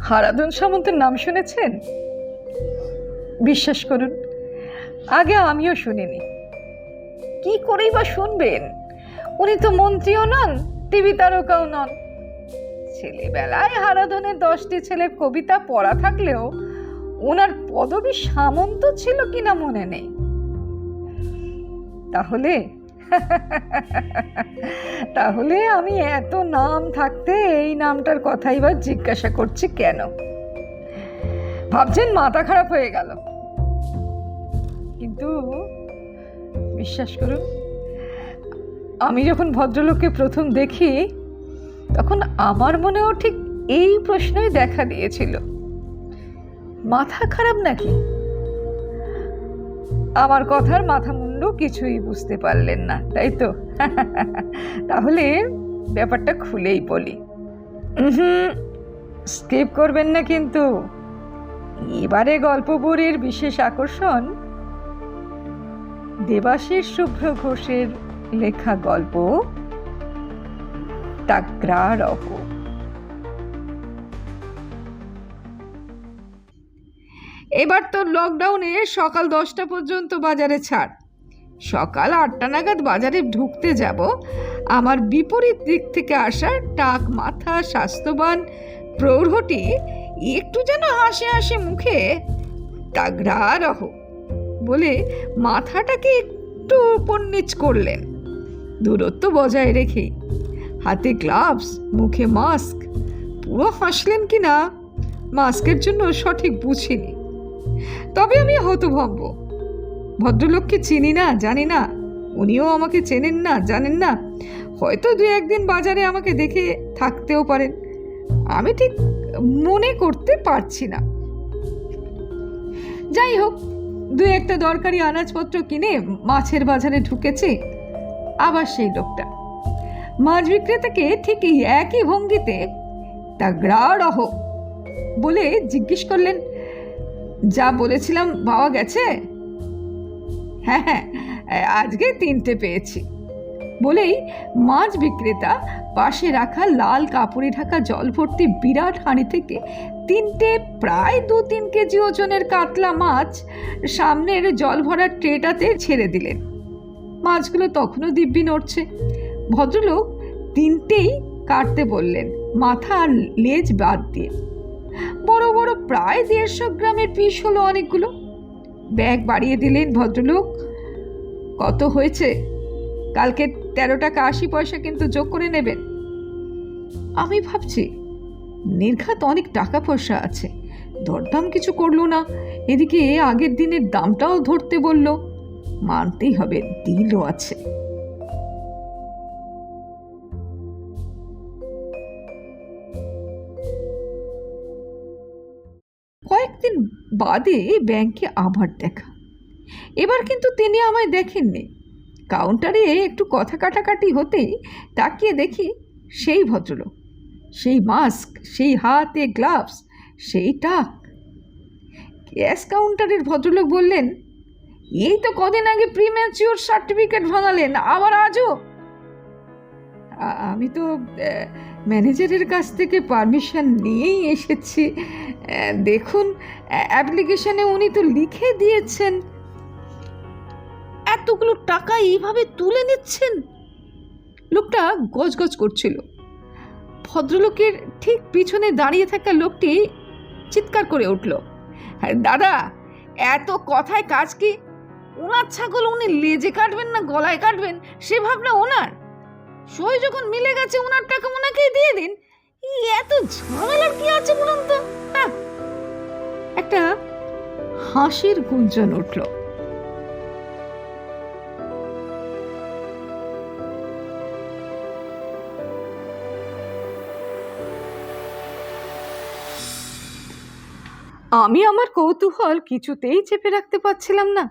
হারাধন সামন্তের নাম শুনেছেন? বিশ্বাস করুন, আগে আমিও শুনিনি। কি করেই বা শুনবেন? উনি তো মন্ত্রীও নন, টিভি তারকাও নন। ছেলেবেলায় হারাধনের দশটি ছেলের কবিতা পড়া থাকলেও ওনার পদবী সামন্ত ছিল কিনা মনে নেই। তাহলে তাহলে আমি এত নাম থাকতে এই নামটার কথাই বা জিজ্ঞাসা করছি কেন? ভাবছেন মাথা খারাপ হয়ে গেল। কিন্তু বিশ্বাস করুন, আমি যখন ভদ্রলোককে প্রথম দেখি, তখন আমার মনেও ঠিক এই প্রশ্নই দেখা দিয়েছিল। মাথা খারাপ নাকি? আমার কথার মাথা মুন্ডু কিছুই বুঝতে পারলেন না, তাই তো? তাহলে ব্যাপারটা খুলেই বলি। স্কিপ করবেন না কিন্তু। এবারে গল্প বইয়ের বিশেষ আকর্ষণ দেবাশিস শুভ্র ঘোষের লেখা গল্প, তাগ্রারহ। এবার তো লকডাউনে সকাল দশটা পর্যন্ত বাজারে ছাড়। সকাল আটটা নাগাদ বাজারে ঢুকতে যাব। আমার বিপরীত দিক থেকে আসা টাক মাথা, স্বাস্থ্যবান, প্রৌঢ়টি একটু যেন হাসি হাসি মুখে তাগড়া রহ বলে মাথাটাকে একটু উপর নিচ করলেন। দূরত্ব বজায় রেখে হাতে গ্লাভস মুখে মাস্ক পুরো হাসলেন কি না মাস্কের জন্য সঠিক বুঝিনি। তবে আমি হতভম্ব। ভদ্রলোককে চিনি না, জানি না। উনিও আমাকে চেনেন না, জানেন না। হয়তো দু একদিন বাজারে আমাকে দেখে থাকতেও পারেন। আমি ঠিক মনে করতে পারছি না। যাই হোক, দু একটা দরকারি আনাজপত্র কিনে মাছের বাজারে ঢুকেছে। আবার সেই লোকটা। মাছ বিক্রেতাকে ঠিক এই একই ভঙ্গিতে তাগড়া রহ বলে জিজ্ঞেস করলেন যা বলেছিলাম পাওয়া গেছে? হ্যাঁ হ্যাঁ আজকে তিনটে পেয়েছি। বলেই মাছ বিক্রেতা পাশে রাখা লাল কাপড়ে ঢাকা জল ভর্তি বিরাট হাঁড়ি থেকে তিনটে, প্রায় দু তিন কেজি ওজনের কাতলা মাছ সামনের জল ভরার ট্রেটাতে ছেড়ে দিলেন। মাছগুলো তখনও দিব্যি নড়ছে। ভদ্রলোক তিনটেই কাটতে বললেন, মাথা আর লেজ বাদ দিয়ে। বড় বড় প্রায় দেড়শো গ্রামের পিস হলো অনেকগুলো। ব্যাগ বাড়িয়ে দিলেন ভদ্রলোক। কত হয়েছে? কালকে তেরো টাকা আশি পয়সা কিন্তু যোগ করে নেবেন। আমি ভাবছি, নির্ঘাত অনেক টাকা পয়সা আছে। দরদাম কিছু করল না। এদিকে আগের দিনের দামটাও ধরতে বলল। মানতেই হবে, দিলও আছে। বাদে ব্যাংকে আবার দেখা। এবার কিন্তু তিনি আমায় দেখেননি। কাউন্টারে একটু কথা কাটাকাটি হতেই তাকিয়ে দেখি সেই ভদ্রলোক। সেই মাস্ক, সেই হাতে গ্লাভস, সেই টাক। ক্যাশ কাউন্টারের ভদ্রলোক বললেন, এই তো কদিন আগে প্রিম্যাচিওর সার্টিফিকেট ভাঙালেন, আবার আজও? আমি তো ম্যানেজারের কাছ থেকে পারমিশন নিয়েই এসেছি দেখুন অ্যাপ্লিকেশনে উনি তো লিখে দিয়েছেন। এতগুলো টাকা এইভাবে তুলে নিচ্ছেন? লোকটা গজগজ করছিল। ভদ্রলোকের ঠিক পিছনে দাঁড়িয়ে থাকা লোকটি চিৎকার করে উঠল "হ্যাঁ, দাদা এত কথায় কাজ কি? ওনার ছাগল উনি লেজে কাটবেন না গলায় কাটবেন? সে ভাবনা ওনার? সই যখন মিলে গেছে ওনার টাকা ওনাকেই দিয়ে দিন। এত ঝামেলার কি আছে বলুন তো? হ্যাঁ। একটা হাসির গুঞ্জন উঠল। আমি আমার কৌতূহল কিছুতেই চেপে রাখতে পারছিলাম না।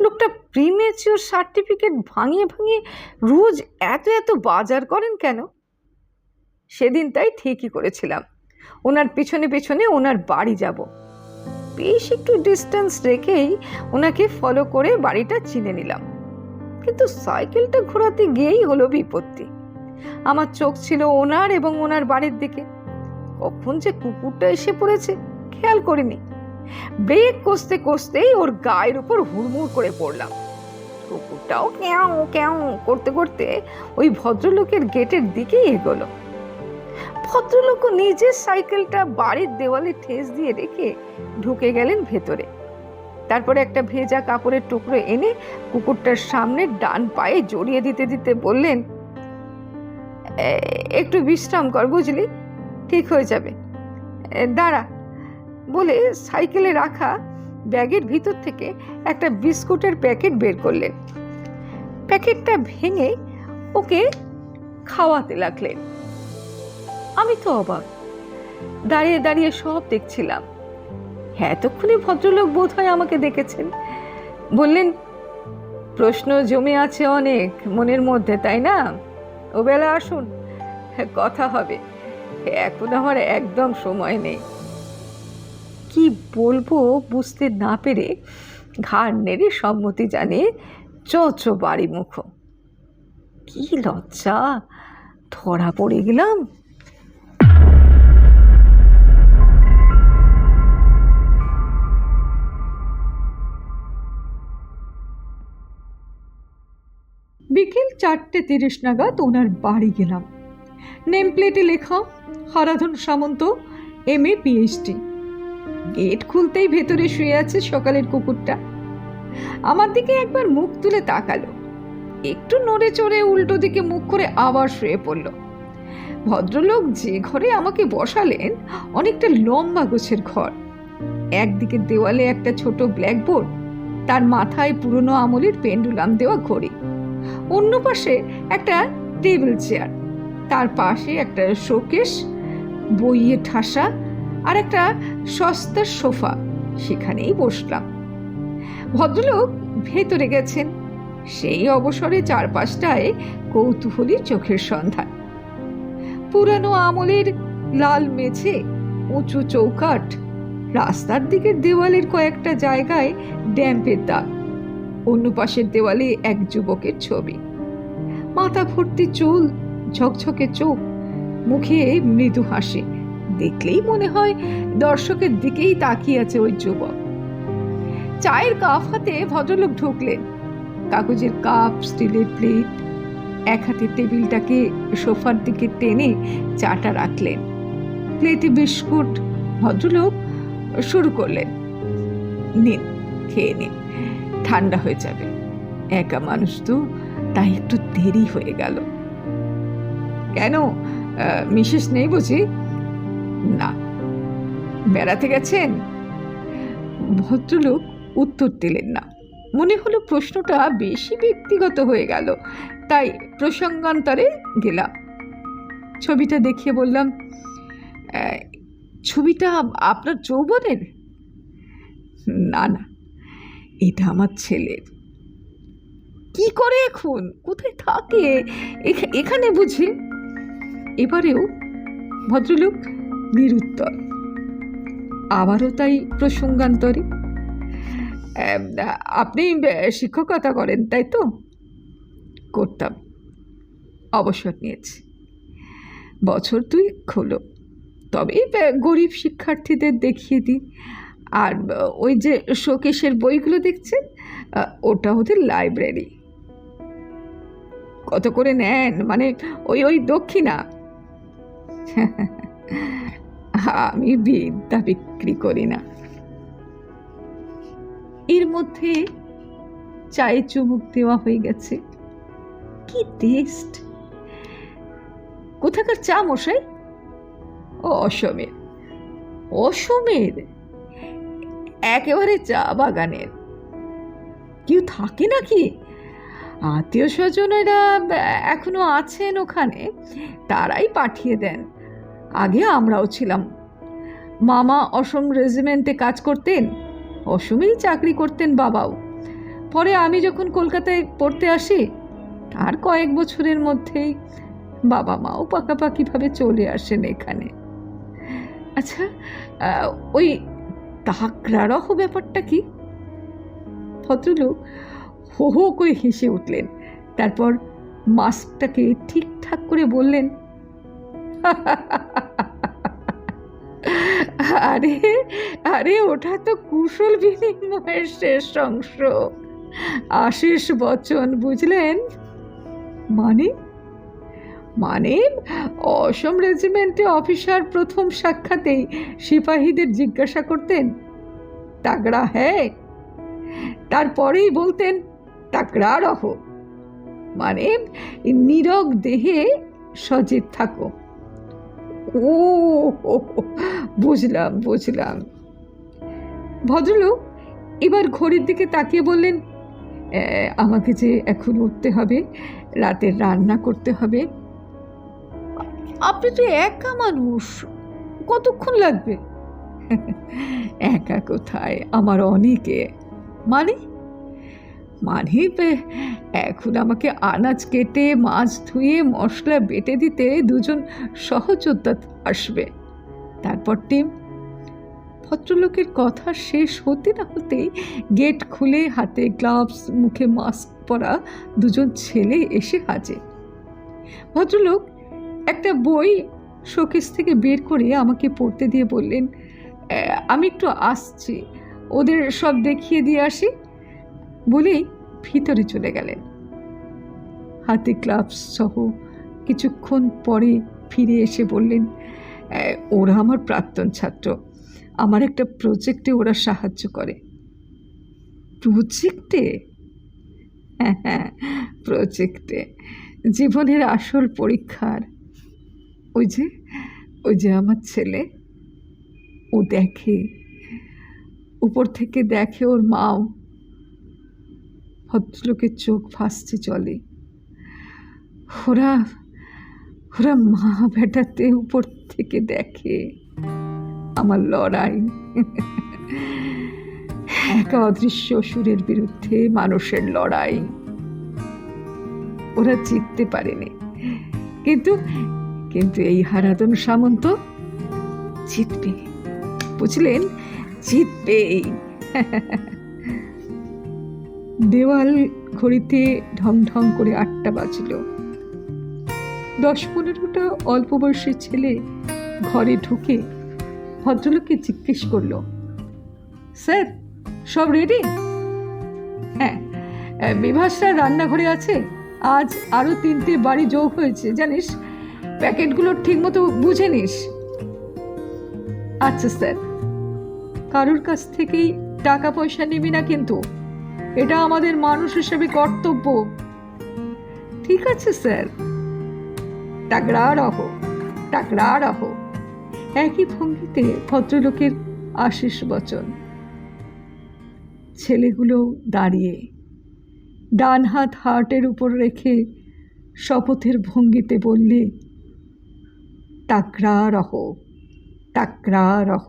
লোকটা প্রিমেচিওর সার্টিফিকেট ভাঙিয়ে ভাঙিয়ে রোজ এত এত বাজার করেন কেন? সেদিন তাই ঠিকই করেছিলাম। ওনার পিছনে পিছনে ওনার বাড়ি যাব। বেশ একটু ডিস্টেন্স রেখেই ওনাকে ফলো করে বাড়িটা চিনে নিলাম। কিন্তু সাইকেলটা ঘোরাতে গিয়েই হলো বিপত্তি। আমার চোখ ছিল ওনার এবং ওনার বাড়ির দিকে। কখন যে কুকুরটা এসে পড়েছে, খেয়াল করিনি। ব্রেক কষতে কষতেই ওর গায়ের উপর হুড়মুড় করে পড়লাম। কুকুরটাও ক্যাও ক্যাও করতে করতে ওই ভদ্রলোকের গেটের দিকেই এগোলো। ভদ্রলোক নিজের সাইকেলটা বাড়ির দেওয়ালে ঠেস দিয়ে রেখে ঢুকে গেলেন ভেতরে। তারপরে একটা ভেজা কাপড়ের টুকরো এনে কুকুরটার সামনে ডান পায়ে জড়িয়ে দিতে দিতে বললেন একটু বিশ্রাম কর বুঝলি, ঠিক হয়ে যাবে। দাঁড়া। বলে সাইকেলে রাখা ব্যাগের ভিতর থেকে একটা বিস্কুটের প্যাকেট বের করলেন। প্যাকেটটা ভেঙে ওকে খাওয়াতে লাগলেন। আমি তো অবাক। দাঁড়িয়ে দাঁড়িয়ে সব দেখছিলাম। হ্যাঁ এতক্ষণে ভদ্রলোক বোধ হয় আমাকে দেখেছেন। বললেন, প্রশ্ন জমে আছে অনেক মনের মধ্যে, তাই না? ও বেলা, আসুন। কথা হবে। এখন আমার একদম সময় নেই। কি বলব বুঝতে না পেরে ঘাড় নেড়ে সম্মতি জানিয়ে চ চ বাড়ি মুখ কি লজ্জা! ধরা পড়ে গেলাম। বিকেল চারটে তিরিশ নাগাদ ওনার বাড়ি গেলাম। নেম প্লেটে লেখা, Haradhan Samanta M A PhD. Gate খুলতেই ভেতরে শুয়ে আছে সকালের কুকুরটা। আমার দিকে একবার মুখ তুলে তাকালো। একটু নড়ে চড়ে উল্টো দিকে মুখ করে আবার শুয়ে পড়ল। ভদ্রলোক যে ঘরে আমাকে বসালেন, অনেকটা লম্বা গোছের ঘর। একদিকে দেওয়ালে একটা ছোট ব্ল্যাকবোর্ড, তার মাথায় পুরনো আমলের পেন্ডুলাম দেওয়া ঘড়ি। অন্য পাশে একটা টেবিল চেয়ার। তার পাশে একটা শোকেশ বইয়ে ঠাসা আর একটা সস্তার সোফা। সেখানেই বসলাম। ভদ্রলোক ভেতরে গেছেন। সেই অবসরে চারপাশটায় কৌতূহলী চোখের সন্ধান। পুরানো আমলের লাল মেঝে, উঁচু চৌকাঠ, রাস্তার দিকের দেওয়ালের কয়েকটা জায়গায় ড্যাম্পের দাগ। অন্য পাশের দেওয়ালে এক যুবকের ছবি। মাথা ভর্তি চুল, ঝকঝকে চোখ, মুখে মৃদু হাসি। দেখলেই মনে হয় দর্শকের দিকেই তাকিয়ে আছে ওই যুবক। চায়ের কাপ হাতে ভদ্রলোক ঢুকলেন। কাগজের কাপ, স্টিলের প্লেট, এক হাতে টেবিলটাকে সোফার দিকে টেনে চাটা রাখলেন। প্লেটে বিস্কুট, ভদ্রলোক শুরু করলেন। নিন, খেয়ে নিন। ঠান্ডা হয়ে যাবে। একা মানুষ তো, তাই একটু দেরি হয়ে গেল। কেন? মিসেস নেই বুঝি? না। বেড়াতে গেছেন? ভদ্রলোক উত্তর দিলেন না। মনে হলো প্রশ্নটা বেশি ব্যক্তিগত হয়ে গেল। তাই প্রসঙ্গান্তরে গেলাম। ছবিটা দেখিয়ে বললাম ছবিটা আপনার যৌবনের? না না। এটা আমার ছেলের। কি করে এখন? কোথায় থাকে? এখা- এখানে বুঝি। এবারেও ভদ্রলোক নিরুত্তর। আবারও তাই প্রসঙ্গান্তরে। আপনি শিক্ষকতা করেন তাই তো? করতাম। অবসর নিয়েছি। বছর দুই হলো। তবে গরিব শিক্ষার্থীদের দেখিয়ে দিই। আর ওই যে শোকেশের বইগুলো দেখছেন? ওটা ওদের লাইব্রেরি কত করে নেন? মানে ওই ওই দক্ষিণা। আমি বিদ্যা বিক্রি করি না। এর মধ্যে চায়ে চুমুক দেওয়া হয়ে গেছে। কি টেস্ট কোথাকার চা মশাই? ও অসমের। অসমের? একেবারে চা বাগানের। কেউ থাকে নাকি? আত্মীয় স্বজনেরা এখনও আছেন ওখানে, তারাই পাঠিয়ে দেন। আগে আমরাও ছিলাম। মামা অসম রেজিমেন্টে কাজ করতেন, অসমেই চাকরি করতেন বাবাও। পরে আমি যখন কলকাতায় পড়তে আসি তার কয়েক বছরের মধ্যেই বাবা মাও পাকাপাকিভাবে চলে আসেন এখানে। আচ্ছা ওই তাকরারহ ব্যাপারটা কি? ভদ্রলোক হো হো করে হেসে উঠলেন, তারপর মাস্কটাকে ঠিকঠাক করে বললেন, আরে আরে, ওটা তো কুশল বিনিময়ের শেষ অংশ। আশিস বচন বুঝলেন? মানে? মানে অসম রেজিমেন্টে অফিসার প্রথম সাক্ষাতেই সিপাহীদের জিজ্ঞাসা করতেন তাগড়া হ্যাঁ তারপরেই বলতেন তাগড়া রহ। মানে নীরব দেহে সজীব থাকো। ও বুঝলাম বুঝলাম। ভদ্রলোক এবার ঘড়ির দিকে তাকিয়ে বললেন "এ, আমাকে যে এখন উঠতে হবে রাতের রান্না করতে হবে আপনি তো একা মানুষ। কতক্ষণ লাগবে? একা কোথায়? আমার অনেকে। মানে? মানে এখন আমাকে আনাজ কেটে, মাছ ধুয়ে, মশলা বেটে দিতে দুজন সহযোদ্ধা আসবে। তারপর টিম। ভদ্রলোকের কথা শেষ হতে না হতেই গেট খুলে হাতে গ্লাভস, মুখে মাস্ক পরা দুজন ছেলে এসে হাজে ভদ্রলোক একটা বই শোকেস থেকে বের করে আমাকে পড়তে দিয়ে বললেন আমি একটু আসছি। ওদের সব দেখিয়ে দিয়ে আসি। বলেই ভিতরে চলে গেলেন। হাতে গ্লাভস সহ কিছুক্ষণ পরে ফিরে এসে বললেন ওরা আমার প্রাক্তন ছাত্র। আমার একটা প্রজেক্টে ওরা সাহায্য করে। প্রজেক্টে? হ্যাঁ হ্যাঁ প্রজেক্টে। জীবনের আসল পরীক্ষার ওই যে ওই যে আমার ছেলে, ও দেখে। উপর থেকে দেখে ওর মাও। ভদ্রলোকের চোখ ভাসছে চলে। ওরা ওরা মা বেটাতে উপর থেকে দেখে আমার লড়াই। একা অদৃশ্য সুরের বিরুদ্ধে মানুষের লড়াই। ওরা জিততে পারেনি। কিন্তু কিন্তু এই হারাদন সামন্ত জিতবে। বুঝলেন? জিতবেই দেওয়াল ঘড়িতে ঢং ঢং করে আটটা বাজলো। দশ পনেরোটা অল্প বয়সী ছেলে ঘরে ঢুকে ভদ্রলোককে জিজ্ঞেস করল, স্যার, সব রেডি হ্যাঁ বিভাসরা রান্নাঘরে আছে। আজ আরও তিনটে বাড়ি যোগ হয়েছে, জানিস? প্যাকেটগুলো ঠিকমতো বুঝে নিস। আচ্ছা স্যার। কারোর কাছ থেকেই টাকা পয়সা নিবি না কিন্তু। এটা আমাদের মানুষ হিসেবে কর্তব্য। ঠিক আছে, স্যার। টাকরা রহ টাকরা রহ। একই ভঙ্গিতে ভদ্রলোকের আশিস বচন। ছেলেগুলো দাঁড়িয়ে ডান হাত হার্টের উপর রেখে শপথের ভঙ্গিতে বললে টাকরা রহ টাকরা রহ